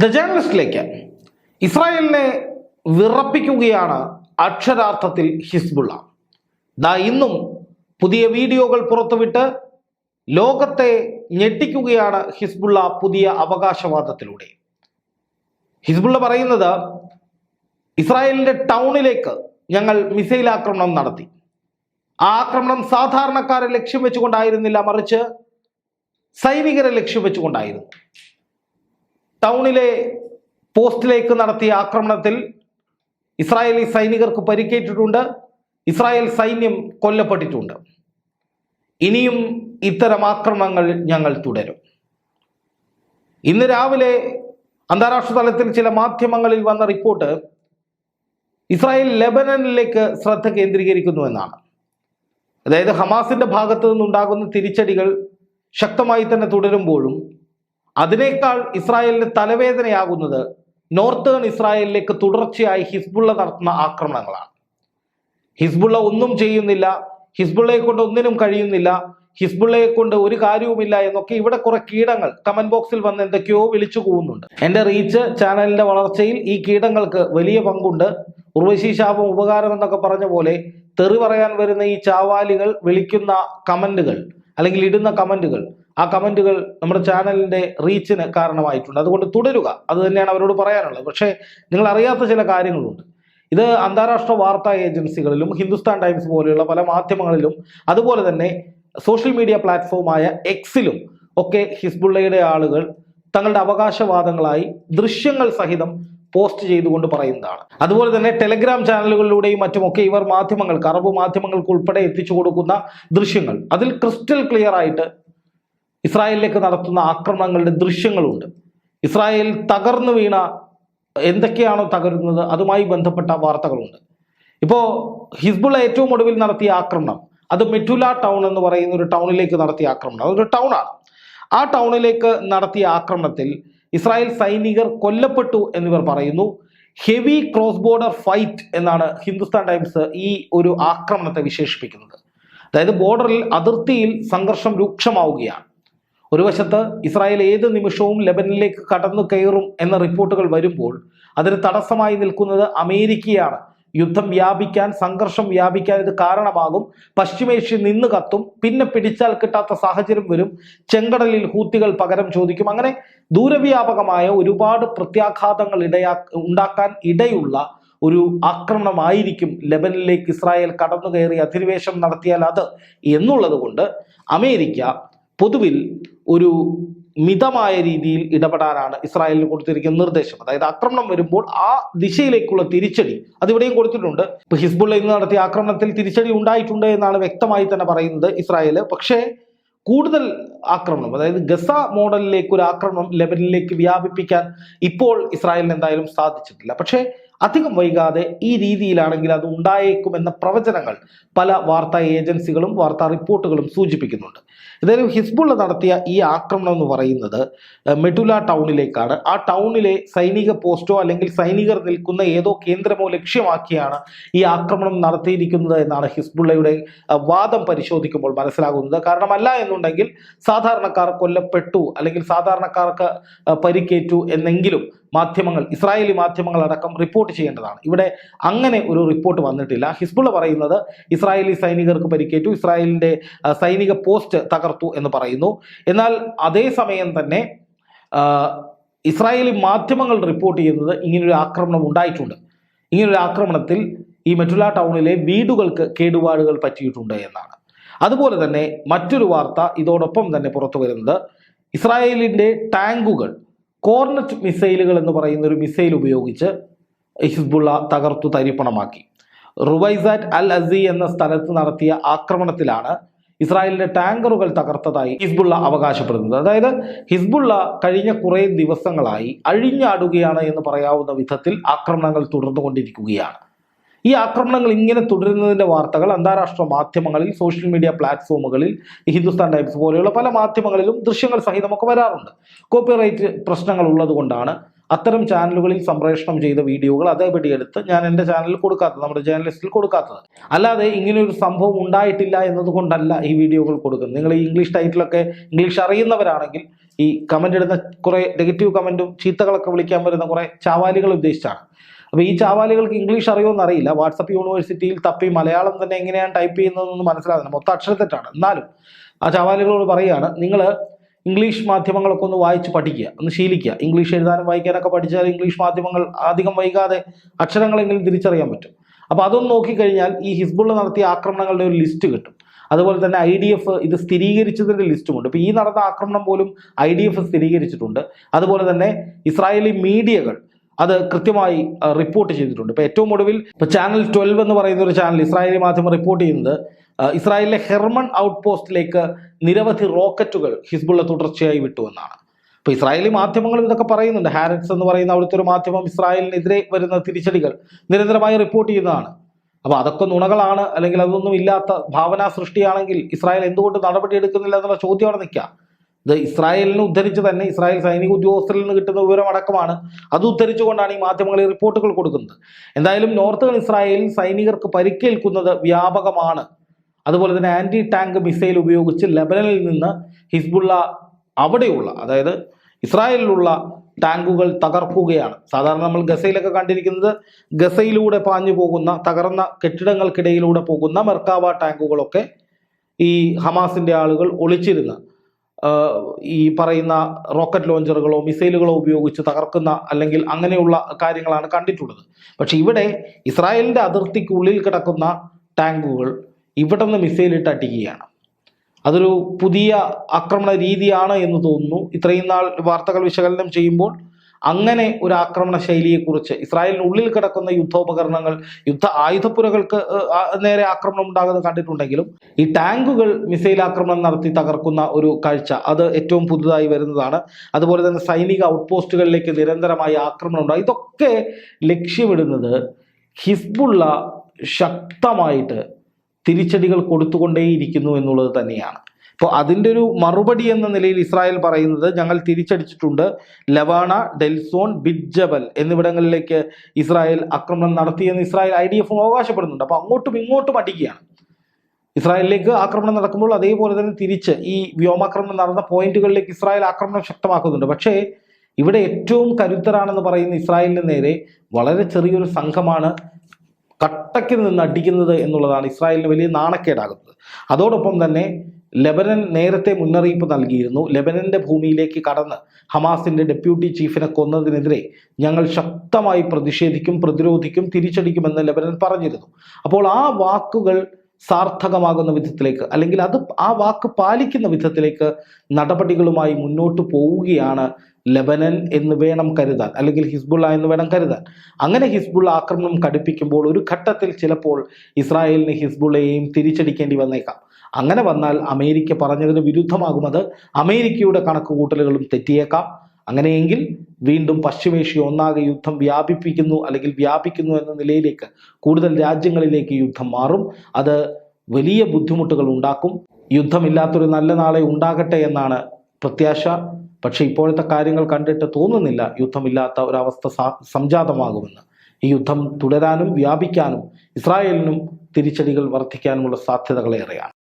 The ജേർണലിസ്റ്റിലേക്ക് ഇസ്രായേലിനെ വിറപ്പിക്കുകയാണ് അക്ഷരാർത്ഥത്തിൽ Hezbollah. ദാ ഇന്നും പുതിയ വീഡിയോകൾ പുറത്തുവിട്ട് ലോകത്തെ ഞെട്ടിക്കുകയാണ് ഹിസ്ബുള്ള പുതിയ അവകാശവാദത്തിലൂടെ. ഹിസ്ബുള്ള പറയുന്നത് ഇസ്രായേലിന്റെ ടൗണിലേക്ക് ഞങ്ങൾ മിസൈൽ ആക്രമണം നടത്തി. ആ ആക്രമണം സാധാരണക്കാരെ ലക്ഷ്യം വെച്ചുകൊണ്ടായിരുന്നില്ല മറിച്ച് സൈനികരെ ലക്ഷ്യം വെച്ചുകൊണ്ടായിരുന്നു. ടൗണിലെ പോസ്റ്റിലേക്ക് നടത്തിയ ആക്രമണത്തിൽ ഇസ്രായേലി സൈനികർക്ക് പരിക്കേറ്റിട്ടുണ്ട്. ഇസ്രായേൽ സൈന്യം കൊല്ലപ്പെട്ടിട്ടുണ്ട്. ഇനിയും ഇത്തരം ആക്രമണങ്ങൾ ഞങ്ങൾ തുടരും. ഇന്ന് രാവിലെ അന്താരാഷ്ട്ര തലത്തിൽ ചില മാധ്യമങ്ങളിൽ വന്ന റിപ്പോർട്ട് ഇസ്രായേൽ ലെബനനിലേക്ക് ശ്രദ്ധ കേന്ദ്രീകരിക്കുന്നു എന്നാണ്. അതായത് ഹമാസിന്റെ ഭാഗത്തു നിന്നുണ്ടാകുന്ന തിരിച്ചടികൾ ശക്തമായി തന്നെ തുടരുമ്പോഴും അതിനേക്കാൾ ഇസ്രായേലിന് തലവേദനയാകുന്നത് നോർത്തേൺ ഇസ്രായേലിലേക്ക് തുടർച്ചയായി ഹിസ്ബുള്ള നടത്തുന്ന ആക്രമണങ്ങളാണ്. ഹിസ്ബുള്ള ഒന്നും ചെയ്യുന്നില്ല ഹിസ്ബുള്ളയെ കൊണ്ട് ഒന്നിനും കഴിയുന്നില്ല ഹിസ്ബുള്ളയെ കൊണ്ട് ഒരു കാര്യവുമില്ല എന്നൊക്കെ ഇവിടെ കുറെ കീടങ്ങൾ കമന്റ് ബോക്സിൽ വന്ന് എന്തൊക്കെയോ വിളിച്ചു പോകുന്നുണ്ട് എന്റെ റീച്ച് ചാനലിന്റെ വളർച്ചയിൽ ഈ കീടങ്ങൾക്ക് വലിയ പങ്കുണ്ട്. ഉർവശി ശാപം ഉപകാരം എന്നൊക്കെ പറഞ്ഞ പോലെ തെറി പറയാൻ വരുന്ന ഈ ചാവാലികൾ വിളിക്കുന്ന കമന്റുകൾ അല്ലെങ്കിൽ ഇടുന്ന കമന്റുകൾ ആ കമന്റുകൾ നമ്മുടെ ചാനലിന്റെ റീച്ചിന് കാരണമായിട്ടുണ്ട്. അതുകൊണ്ട് തുടരുക. അത് തന്നെയാണ് അവരോട് പറയാനുള്ളത്. പക്ഷേ നിങ്ങൾ അറിയാത്ത ചില കാര്യങ്ങളുണ്ട്. ഇത് അന്താരാഷ്ട്ര വാർത്താ ഏജൻസികളിലും ഹിന്ദുസ്ഥാൻ ടൈംസ് പോലെയുള്ള പല മാധ്യമങ്ങളിലും അതുപോലെ തന്നെ സോഷ്യൽ മീഡിയ പ്ലാറ്റ്ഫോമായ എക്സിലും ഒക്കെ ഹിസ്ബുള്ളയുടെ ആളുകൾ തങ്ങളുടെ അവകാശവാദങ്ങളായി ദൃശ്യങ്ങൾ സഹിതം പോസ്റ്റ് ചെയ്തുകൊണ്ട് പറയുന്നതാണ്. അതുപോലെ തന്നെ ടെലഗ്രാം ചാനലുകളിലൂടെയും മറ്റുമൊക്കെ ഇവർ മാധ്യമങ്ങൾക്ക് അറബ് മാധ്യമങ്ങൾക്ക് ഉൾപ്പെടെ എത്തിച്ചു കൊടുക്കുന്ന ദൃശ്യങ്ങൾ. അതിൽ ക്രിസ്റ്റൽ ക്ലിയർ ആയിട്ട് ഇസ്രായേലിലേക്ക് നടത്തുന്ന ആക്രമണങ്ങളുടെ ദൃശ്യങ്ങളുണ്ട്. ഇസ്രായേൽ തകർന്നു വീണ എന്തൊക്കെയാണോ തകരുന്നത് അതുമായി ബന്ധപ്പെട്ട വാർത്തകളുണ്ട്. ഇപ്പോൾ ഹിസ്ബുൾ ഏറ്റവും ഒടുവിൽ നടത്തിയ ആക്രമണം അത് മെറ്റുല ടൗൺ എന്ന് പറയുന്ന ഒരു ടൗണിലേക്ക് നടത്തിയ ആക്രമണം അതൊരു ടൗണാണ്. ആ ടൗണിലേക്ക് നടത്തിയ ആക്രമണത്തിൽ ഇസ്രായേൽ സൈനികർ കൊല്ലപ്പെട്ടു എന്നിവർ പറയുന്നു ഹെവി ക്രോസ് ബോർഡർ ഫൈറ്റ് എന്നാണ് ഹിന്ദുസ്ഥാൻ ടൈംസ് ഈ ഒരു ആക്രമണത്തെ വിശേഷിപ്പിക്കുന്നത്. അതായത് ബോർഡറിൽ അതിർത്തിയിൽ സംഘർഷം രൂക്ഷമാവുകയാണ്. ഒരു വശത്ത് ഇസ്രായേൽ ഏത് നിമിഷവും ലെബനിലേക്ക് കടന്നു കയറും എന്ന റിപ്പോർട്ടുകൾ വരുമ്പോൾ അതിന് തടസ്സമായി നിൽക്കുന്നത് അമേരിക്കയാണ്. യുദ്ധം വ്യാപിക്കാൻ സംഘർഷം വ്യാപിക്കാൻ ഇത് കാരണമാകും. പശ്ചിമേഷ്യ നിന്ന് കത്തും പിന്നെ പിടിച്ചാൽ കിട്ടാത്ത സാഹചര്യം വരും. ചെങ്കടലിൽ ഹൂത്തികൾ പകരം ചോദിക്കും. അങ്ങനെ ദൂരവ്യാപകമായ ഒരുപാട് പ്രത്യാഘാതങ്ങൾ ഇടയാ ഉണ്ടാക്കാൻ ഇടയുള്ള ഒരു ആക്രമണമായിരിക്കും ലെബനിലേക്ക് ഇസ്രായേൽ കടന്നു കയറി അധിനിവേശം നടത്തിയാൽ അത്. എന്നുള്ളത് കൊണ്ട് അമേരിക്ക പൊതുവിൽ ഒരു മിതമായ രീതിയിൽ ഇടപെടാനാണ് ഇസ്രായേലിന് കൊടുത്തിരിക്കുന്ന നിർദ്ദേശം. അതായത് ആക്രമണം വരുമ്പോൾ ആ ദിശയിലേക്കുള്ള തിരിച്ചടി അതിവിടെയും കൊടുത്തിട്ടുണ്ട്. ഇപ്പൊ ഹിസ്ബുള്ള ഇന്ന് നടത്തിയ ആക്രമണത്തിൽ തിരിച്ചടി ഉണ്ടായിട്ടുണ്ട് എന്നാണ് വ്യക്തമായി തന്നെ പറയുന്നത് ഇസ്രായേൽ പക്ഷേ കൂടുതൽ ആക്രമണം അതായത് ഗസ മോഡലിലേക്ക് ഒരു ആക്രമണം ലെബനിലേക്ക് വ്യാപിപ്പിക്കാൻ ഇപ്പോൾ ഇസ്രായേലിന് എന്തായാലും സാധിച്ചിട്ടില്ല. പക്ഷേ അധികം വൈകാതെ ഈ രീതിയിലാണെങ്കിൽ അത് ഉണ്ടായേക്കുമെന്ന പ്രവചനങ്ങൾ പല വാർത്താ ഏജൻസികളും വാർത്താ റിപ്പോർട്ടുകളും സൂചിപ്പിക്കുന്നുണ്ട്. ഏതായാലും ഹിസ്ബുള്ള നടത്തിയ ഈ ആക്രമണം എന്ന് പറയുന്നത് മെഡുല ടൗണിലേക്കാണ്. ആ ടൗണിലെ സൈനിക പോസ്റ്റോ അല്ലെങ്കിൽ സൈനികർ നിൽക്കുന്ന ഏതോ കേന്ദ്രമോ ലക്ഷ്യമാക്കിയാണ് ഈ ആക്രമണം നടത്തിയിരിക്കുന്നത് എന്നാണ് ഹിസ്ബുള്ളയുടെ വാദം പരിശോധിക്കുമ്പോൾ മനസ്സിലാകുന്നത്. കാരണമല്ല എന്നുണ്ടെങ്കിൽ സാധാരണക്കാർ കൊല്ലപ്പെട്ടു അല്ലെങ്കിൽ സാധാരണക്കാർക്ക് പരിക്കേറ്റു എന്നെങ്കിലും മാധ്യമങ്ങൾ ഇസ്രായേലി മാധ്യമങ്ങൾ അടക്കം റിപ്പോർട്ട് ചെയ്യേണ്ടതാണ്. ഇവിടെ അങ്ങനെ ഒരു റിപ്പോർട്ട് വന്നിട്ടില്ല. ഹിസ്ബുള്ള പറയുന്നത് ഇസ്രായേലി സൈനികർക്ക് പരിക്കേറ്റു ഇസ്രായേലിന്റെ സൈനിക പോസ്റ്റ് തകർത്തു എന്ന് പറയുന്നു. എന്നാൽ അതേസമയം തന്നെ ഇസ്രായേലി മാധ്യമങ്ങൾ റിപ്പോർട്ട് ചെയ്യുന്നത് ഇങ്ങനൊരു ആക്രമണം ഉണ്ടായിട്ടുണ്ട്. ഇങ്ങനൊരു ആക്രമണത്തിൽ ഈ മെറ്റുല ടൗണിലെ വീടുകൾക്ക് കേടുപാടുകൾ പറ്റിയിട്ടുണ്ട് എന്നാണ്. അതുപോലെ തന്നെ മറ്റൊരു വാർത്ത ഇതോടൊപ്പം തന്നെ പുറത്തു വരുന്നത്. ഇസ്രായേലിന്റെ ടാങ്കുകൾ കോർണറ്റ് മിസൈലുകൾ എന്ന് പറയുന്ന ഒരു മിസൈൽ ഉപയോഗിച്ച് ഹിസ്ബുള്ള തകർത്തു തരിപ്പണമാക്കി. റുവൈസാറ്റ് അൽ അസി എന്ന സ്ഥലത്ത് നടത്തിയ ആക്രമണത്തിലാണ് ഇസ്രായേലിന്റെ ടാങ്കറുകൾ തകർത്തതായി ഹിസ്ബുള്ള അവകാശപ്പെടുന്നത്. അതായത് ഹിസ്ബുള്ള കഴിഞ്ഞ കുറേ ദിവസങ്ങളായി അഴിഞ്ഞാടുകയാണ് എന്ന് പറയാവുന്ന വിധത്തിൽ ആക്രമണങ്ങൾ തുടർന്നുകൊണ്ടിരിക്കുകയാണ്. ഈ ആക്രമണങ്ങൾ ഇങ്ങനെ തുടരുന്നതിന്റെ വാർത്തകൾ അന്താരാഷ്ട്ര മാധ്യമങ്ങളിൽ സോഷ്യൽ മീഡിയ പ്ലാറ്റ്ഫോമുകളിൽ ഹിന്ദുസ്ഥാൻ ടൈംസ് പോലെയുള്ള പല മാധ്യമങ്ങളിലും ദൃശ്യങ്ങൾ സഹിതമൊക്കെ വരാറുണ്ട്. കോപ്പിറൈറ്റ് പ്രശ്നങ്ങൾ ഉള്ളതുകൊണ്ടാണ് അത്തരം ചാനലുകളിൽ സംപ്രേഷണം ചെയ്ത വീഡിയോകൾ അതേപടി എടുത്ത് ഞാൻ എന്റെ ചാനലിൽ കൊടുക്കാത്തത് നമ്മുടെ ജേർണലിസ്റ്റിൽ കൊടുക്കാത്തത്. അല്ലാതെ ഇങ്ങനെയൊരു സംഭവം ഉണ്ടായിട്ടില്ല എന്നതുകൊണ്ടല്ല ഈ വീഡിയോകൾ കൊടുക്കുന്നത്. നിങ്ങൾ ഈ ഇംഗ്ലീഷ് ടൈറ്റിലൊക്കെ ഇംഗ്ലീഷ് അറിയുന്നവരാണെങ്കിൽ ഈ കമന്റ് ഇടുന്ന കുറേ നെഗറ്റീവ് കമന്റും ചീത്തകളൊക്കെ വിളിക്കാൻ വരുന്ന കുറേ ചാവാലികൾ ഉദ്ദേശിച്ചാണ്. അപ്പോൾ ഈ ചാവാലികൾക്ക് ഇംഗ്ലീഷ് അറിയുമെന്ന് അറിയില്ല. വാട്സപ്പ് യൂണിവേഴ്സിറ്റിയിൽ തപ്പി മലയാളം തന്നെ എങ്ങനെയാണ് ടൈപ്പ് ചെയ്യുന്നതെന്നൊന്നും മനസ്സിലാകുന്നില്ല. മൊത്തം അക്ഷരത്തെറ്റാണ്. എന്നാലും ആ ചാവാലികളോട് പറയുകയാണ് നിങ്ങൾ ഇംഗ്ലീഷ് മാധ്യമങ്ങളൊക്കെ ഒന്ന് വായിച്ച് പഠിക്കുക ഒന്ന് ശീലിക്കുക. ഇംഗ്ലീഷ് എഴുതാനും വായിക്കാനൊക്കെ പഠിച്ചാൽ ഇംഗ്ലീഷ് മാധ്യമങ്ങൾ അധികം വൈകാതെ അക്ഷരങ്ങളെങ്കിലും തിരിച്ചറിയാൻ പറ്റും. അപ്പോൾ അതൊന്ന് നോക്കിക്കഴിഞ്ഞാൽ ഈ ഹിസ്ബുള്ള നടത്തിയ ആക്രമണങ്ങളുടെ ഒരു ലിസ്റ്റ് കിട്ടും. അതുപോലെ തന്നെ ഐ ഡി എഫ് ഇത് സ്ഥിരീകരിച്ചതിന്റെ ലിസ്റ്റുമുണ്ട് ഇപ്പോൾ ഈ നടന്ന ആക്രമണം പോലും ഐ ഡി എഫ് സ്ഥിരീകരിച്ചിട്ടുണ്ട്. അതുപോലെ തന്നെ ഇസ്രായേലി മീഡിയകൾ അത് കൃത്യമായി റിപ്പോർട്ട് ചെയ്തിട്ടുണ്ട്. ഇപ്പോൾ ഏറ്റവും ഒടുവിൽ ഇപ്പോൾ ചാനൽ ട്വൽവ് എന്ന് പറയുന്ന ഒരു ചാനൽ ഇസ്രായേലി മാധ്യമം റിപ്പോർട്ട് ചെയ്യുന്നത് ഇസ്രായേലിലെ ഹെർമൺ ഔട്ട് പോസ്റ്റിലേക്ക് നിരവധി റോക്കറ്റുകൾ ഹിസ്ബുള്ള തുടർച്ചയായി വിട്ടു എന്നാണ്. ഇപ്പോൾ ഇസ്രായേലി മാധ്യമങ്ങളും ഇതൊക്കെ പറയുന്നുണ്ട്. ഹാരറ്റ്സ് എന്ന് പറയുന്ന അവിടുത്തെ ഒരു മാധ്യമം ഇസ്രായേലിനെതിരെ വരുന്ന തിരിച്ചടികൾ നിരന്തരമായി റിപ്പോർട്ട് ചെയ്യുന്നതാണ്. അപ്പോൾ അതൊക്കെ നുണകളാണ് അല്ലെങ്കിൽ അതൊന്നും ഇല്ലാത്ത ഭാവനാ സൃഷ്ടിയാണെങ്കിൽ ഇസ്രായേൽ എന്തുകൊണ്ട് നടപടി എടുക്കുന്നില്ല എന്നുള്ള ചോദ്യം അവിടെ നിൽക്കാം. ഇത് ഇസ്രായേലിനെ ഉദ്ധരിച്ച് തന്നെ ഇസ്രായേൽ സൈനിക ഉദ്യോഗസ്ഥരിൽ നിന്ന് കിട്ടുന്ന വിവരമടക്കമാണ് അത് ഉദ്ധരിച്ചുകൊണ്ടാണ് ഈ മാധ്യമങ്ങൾ ഈ റിപ്പോർട്ടുകൾ കൊടുക്കുന്നത്. എന്തായാലും നോർത്തേൺ ഇസ്രായേലിൽ സൈനികർക്ക് പരിക്കേൽക്കുന്നത് വ്യാപകമാണ്. അതുപോലെ തന്നെ ആന്റി ടാങ്ക് മിസൈൽ ഉപയോഗിച്ച് ലബനനിൽ നിന്ന് ഹിസ്ബുള്ള അവിടെയുള്ള അതായത് ഇസ്രായേലിലുള്ള ടാങ്കുകൾ തകർക്കുകയാണ്. സാധാരണ നമ്മൾ ഗസയിലൊക്കെ കണ്ടിരിക്കുന്നത് ഗസയിലൂടെ പാഞ്ഞു പോകുന്ന തകർന്ന കെട്ടിടങ്ങൾക്കിടയിലൂടെ പോകുന്ന മെർക്കാവ ടാങ്കുകളൊക്കെ ഈ ഹമാസിന്റെ ആളുകൾ ഒളിച്ചിരുന്ന് ഈ പറയുന്ന റോക്കറ്റ് ലോഞ്ചറുകളോ മിസൈലുകളോ ഉപയോഗിച്ച് തകർക്കുന്ന അല്ലെങ്കിൽ അങ്ങനെയുള്ള കാര്യങ്ങളാണ് കണ്ടിട്ടുള്ളത്. പക്ഷെ ഇവിടെ ഇസ്രായേലിന്റെ അതിർത്തിക്കുള്ളിൽ കിടക്കുന്ന ടാങ്കുകൾ ഇവിടെ നിന്ന് മിസൈലിട്ട് അടിക്കുകയാണ്. അതൊരു പുതിയ ആക്രമണ രീതിയാണ് എന്ന് തോന്നുന്നു. ഇത്രയും നാൾ വാർത്തകൾ വിശകലനം ചെയ്യുമ്പോൾ അങ്ങനെ ഒരു ആക്രമണ ശൈലിയെക്കുറിച്ച് ഇസ്രായേലിനുള്ളിൽ കിടക്കുന്ന യുദ്ധോപകരണങ്ങൾ യുദ്ധ ആയുധപ്പുരകൾക്ക് നേരെ ആക്രമണം ഉണ്ടാകുന്നത് കണ്ടിട്ടുണ്ടെങ്കിലും ഈ ടാങ്കുകൾ മിസൈൽ ആക്രമണം നടത്തി തകർക്കുന്ന ഒരു കാഴ്ച അത് ഏറ്റവും പുതുതായി വരുന്നതാണ്. അതുപോലെ തന്നെ സൈനിക ഔട്ട് പോസ്റ്റുകളിലേക്ക് നിരന്തരമായി ആക്രമണം ഉണ്ടാകും ഇതൊക്കെ ലക്ഷ്യമിടുന്നത് ഹിസ്ബുള്ള ശക്തമായിട്ട് തിരിച്ചടികൾ കൊടുത്തുകൊണ്ടേയിരിക്കുന്നു എന്നുള്ളത് തന്നെയാണ്. അപ്പോൾ അതിന്റെ ഒരു മറുപടി എന്ന നിലയിൽ ഇസ്രായേൽ പറയുന്നത് ഞങ്ങൾ തിരിച്ചടിച്ചിട്ടുണ്ട്. ലവാണ ഡെൽസോൺ ബിഡ്ജബൽ എന്നിവിടങ്ങളിലേക്ക് ഇസ്രായേൽ ആക്രമണം നടത്തിയെന്ന് ഇസ്രായേൽ ഐ ഡി എഫും അവകാശപ്പെടുന്നുണ്ട്. അപ്പോൾ അങ്ങോട്ടും ഇങ്ങോട്ടും അടിക്കുകയാണ്. ഇസ്രായേലിലേക്ക് ആക്രമണം നടക്കുമ്പോൾ അതേപോലെ തന്നെ തിരിച്ച് ഈ വ്യോമാക്രമണം നടന്ന പോയിന്റുകളിലേക്ക് ഇസ്രായേൽ ആക്രമണം ശക്തമാക്കുന്നുണ്ട്. പക്ഷേ ഇവിടെ ഏറ്റവും കരുത്തരാണെന്ന് പറയുന്ന ഇസ്രായേലിന് നേരെ വളരെ ചെറിയൊരു സംഘമാണ് കട്ടയ്ക്ക് നിന്ന് അടിക്കുന്നത് എന്നുള്ളതാണ് ഇസ്രായേലിന് വലിയ നാണക്കേടാകുന്നത്. അതോടൊപ്പം തന്നെ ലെബനൻ നേരത്തെ മുന്നറിയിപ്പ് നൽകിയിരുന്നു. ലെബനന്റെ ഭൂമിയിലേക്ക് കടന്ന് ഹമാസിന്റെ ഡെപ്യൂട്ടി ചീഫിനെ കൊന്നതിനെതിരെ ഞങ്ങൾ ശക്തമായി പ്രതിഷേധിക്കും പ്രതിരോധിക്കും തിരിച്ചടിക്കുമെന്ന് ലെബനൻ പറഞ്ഞിരുന്നു. അപ്പോൾ ആ വാക്കുകൾ സാർത്ഥകമാകുന്ന വിധത്തിലേക്ക് അല്ലെങ്കിൽ അത് ആ വാക്ക് പാലിക്കുന്ന വിധത്തിലേക്ക് നടപടികളുമായി മുന്നോട്ട് പോവുകയാണ് ലെബനൻ എന്ന് വേണം കരുതാൻ അല്ലെങ്കിൽ ഹിസ്ബുള്ള എന്ന് വേണം കരുതാൻ. അങ്ങനെ ഹിസ്ബുള്ള ആക്രമണം കടുപ്പിക്കുമ്പോൾ ഒരു ഘട്ടത്തിൽ ചിലപ്പോൾ ഇസ്രായേലിന് ഹിസ്ബുള്ളയെയും തിരിച്ചടിക്കേണ്ടി വന്നേക്കാം. അങ്ങനെ വന്നാൽ അമേരിക്ക പറഞ്ഞതിന് വിരുദ്ധമാകുമത് അമേരിക്കയുടെ കണക്കുകൂട്ടലുകളും തെറ്റിയേക്കാം. അങ്ങനെയെങ്കിൽ വീണ്ടും പശ്ചിമേഷ്യ ഒന്നാകെ യുദ്ധം വ്യാപിപ്പിക്കുന്നു അല്ലെങ്കിൽ വ്യാപിക്കുന്നു എന്ന നിലയിലേക്ക് കൂടുതൽ രാജ്യങ്ങളിലേക്ക് യുദ്ധം മാറും. അത് വലിയ ബുദ്ധിമുട്ടുകൾ ഉണ്ടാക്കും. യുദ്ധമില്ലാത്തൊരു നല്ല നാളെ ഉണ്ടാകട്ടെ എന്നാണ് പ്രത്യാശ. പക്ഷേ ഇപ്പോഴത്തെ കാര്യങ്ങൾ കണ്ടിട്ട് തോന്നുന്നില്ല യുദ്ധമില്ലാത്ത ഒരവസ്ഥ സംജാതമാകുമെന്ന്. ഈ യുദ്ധം തുടരാനും വ്യാപിക്കാനും ഇസ്രായേലിനും തിരിച്ചടികൾ വർദ്ധിക്കാനുമുള്ള സാധ്യതകളേറെയാണ്.